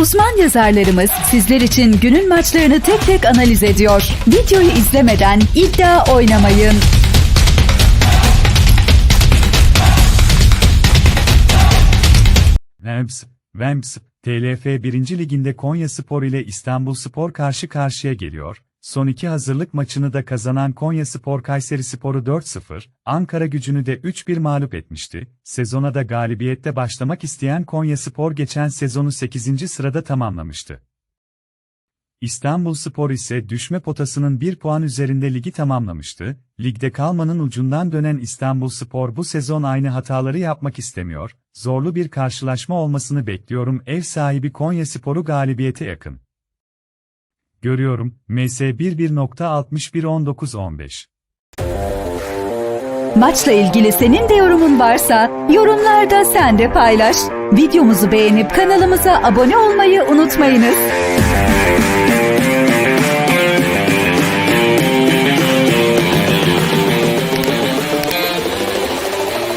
Uzman yazarlarımız sizler için günün maçlarını tek tek analiz ediyor. Videoyu izlemeden iddia oynamayın. Vemps, Vemps, TLF 1. Liginde Konya Spor ile İstanbul Spor karşı karşıya geliyor. Son iki hazırlık maçını da kazanan Konya Spor Kayseri Spor'u 4-0, Ankara gücünü de 3-1 mağlup etmişti. Sezona da galibiyette başlamak isteyen Konya Spor geçen sezonu 8. sırada tamamlamıştı. İstanbul Spor ise düşme potasının 1 puan üzerinde ligi tamamlamıştı. Ligde kalmanın ucundan dönen İstanbul Spor bu sezon aynı hataları yapmak istemiyor. Zorlu bir karşılaşma olmasını bekliyorum. Ev sahibi Konya Spor'u galibiyete yakın. Görüyorum. MS 11.611915 Maçla ilgili senin de yorumun varsa yorumlarda sen de paylaş. Videomuzu beğenip kanalımıza abone olmayı unutmayınız.